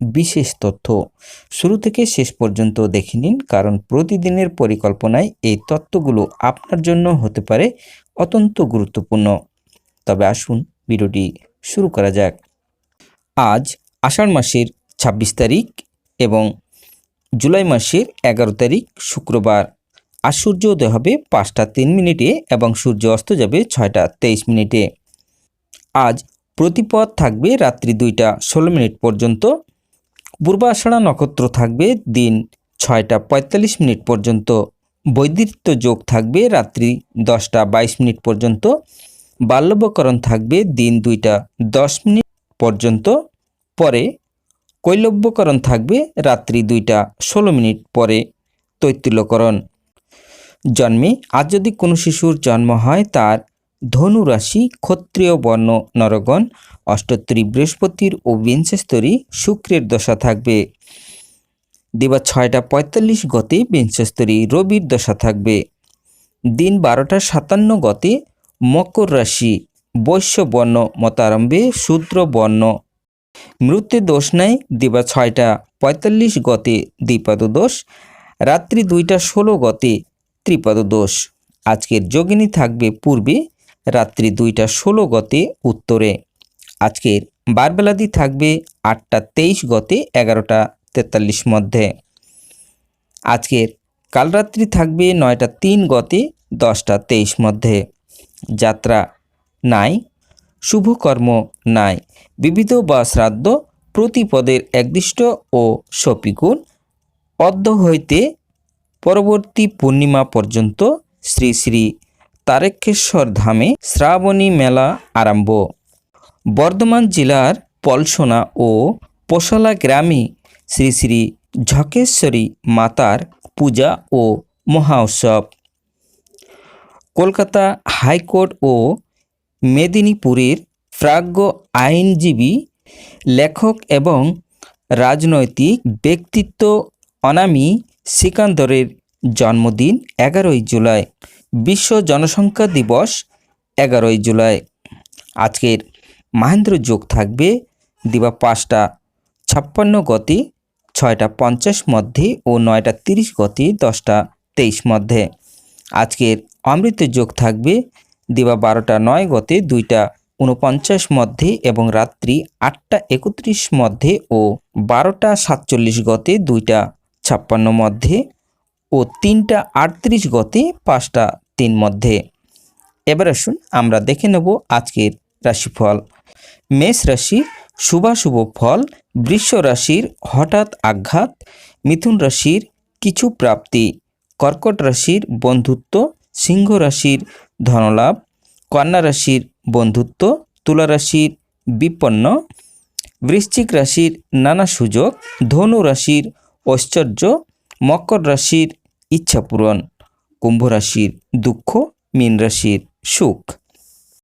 বিশেষ তথ্য। শুরু থেকে শেষ পর্যন্ত দেখে নিন, কারণ প্রতিদিনের পরিকল্পনায় এই তথ্যগুলো আপনার জন্য হতে পারে অত্যন্ত গুরুত্বপূর্ণ। তবে আসুন ভিডিওটি শুরু করা যাক। আজ আষাঢ় মাসের ২৬ তারিখ এবং জুলাই মাসের এগারো তারিখ শুক্রবার। আর সূর্য উদয় হবে পাঁচটা তিন মিনিটে এবং সূর্য অস্ত যাবে ছয়টা তেইশ মিনিটে। আজ প্রতিপদ থাকবে রাত্রি দুইটা ষোলো মিনিট পর্যন্ত। পূর্বাষাঢ়া নক্ষত্র থাকবে দিন ছয়টা পঁয়তাল্লিশ মিনিট পর্যন্ত। বৈদিত্য যোগ থাকবে রাত্রি দশটা বাইশ মিনিট পর্যন্ত। বাল্যবকরণ থাকবে দিন দুইটা দশ মিনিট পর্যন্ত। পরে কৈলব্যকরণ থাকবে রাত্রি দুইটা ষোলো মিনিট পরে তৈতুল্যকরণ জন্মে আজ যদি কোনো শিশুর জন্ম হয় তার ধনু রাশি ক্ষত্রিয়, বর্ণ, নরগণ অষ্টোত্তরী বৃহস্পতির ও বিংশস্তরী শুক্রের দশা থাকবে। দিবা ছয়টা পঁয়তাল্লিশ গতে বিংশস্তরী রবির দশা থাকবে। দিন বারোটা সাতান্ন গতে মকর রাশি, বৈশ্য বর্ণ মতারম্ভে শূদ্র বর্ণ। মৃত্যু দোষ নাই, দিবা ছয়টা পঁয়তাল্লিশ গতে দ্বিপাদ দোষ রাত্রি দুইটা ষোলো গতে ত্রিপাদ দোষ আজকের যোগিনী থাকবে পূর্বে রাত্রি দুইটা ষোলো গতে উত্তরে। আজকের বারবেলাদি থাকবে আটটা তেইশ গতে এগারোটা তেতাল্লিশ মধ্যে। আজকের কালরাত্রি থাকবে নয়টা তিন গতে দশটা তেইশ মধ্যে। যাত্রা নাই, শুভকর্ম নাই। বিবিধ বা শ্রাদ্ধ প্রতিপদের একদিষ্ট ও সপিকুল। অদ্য হইতে পরবর্তী পূর্ণিমা পর্যন্ত শ্রী শ্রী তারেকেশ্বর ধামে শ্রাবণী মেলা আরম্ভ। বর্ধমান জেলার পলসোনা ও পোশলা গ্রামে শ্রী শ্রী ঝকেশ্বরী মাতার পূজা ও মহা উৎসব। কলকাতা হাইকোর্ট ও মেদিনীপুরের প্রাজ্ঞ আইনজীবী, লেখক এবং রাজনৈতিক ব্যক্তিত্ব অনামী সিকান্দরের জন্মদিন এগারোই জুলাই। বিশ্ব জনসংখ্যা দিবস এগারোই জুলাই। আজকের মাহেন্দ্র যোগ থাকবে দিবা পাঁচটা ছাপ্পান্ন গতি, ছয়টা পঞ্চাশ মধ্যে ও নয়টা তিরিশ গতি, দশটা তেইশ মধ্যে। আজকের অমৃত যোগ থাকবে দিবা বারোটা নয় গতে, দুইটা উনপঞ্চাশ মধ্যে এবং রাত্রি আটটা একত্রিশ মধ্যে ও বারোটা সাতচল্লিশ গতে, দুইটা ছাপ্পান্ন মধ্যে ও তিনটা আটত্রিশ গতে, পাঁচটা তিন মধ্যে। এবার আসুন আমরা দেখে নেব আজকের রাশিফল। মেষ রাশির শুভাশুভ ফল, বৃষ রাশির হঠাৎ আঘাত, মিথুন রাশির কিছু প্রাপ্তি, কর্কট রাশির বন্ধুত্ব, সিংহ রাশির ধনলাভ, কন্যা রাশির বন্ধুত্ব, তুলা রাশির বিপন্ন, বৃশ্চিক রাশির নানা সুযোগ, ধনু রাশির ঐশ্বর্য, মকর রাশির ইচ্ছা পূরণ। কুম্ভ রাশির দুঃখ মীন রাশির সুখ।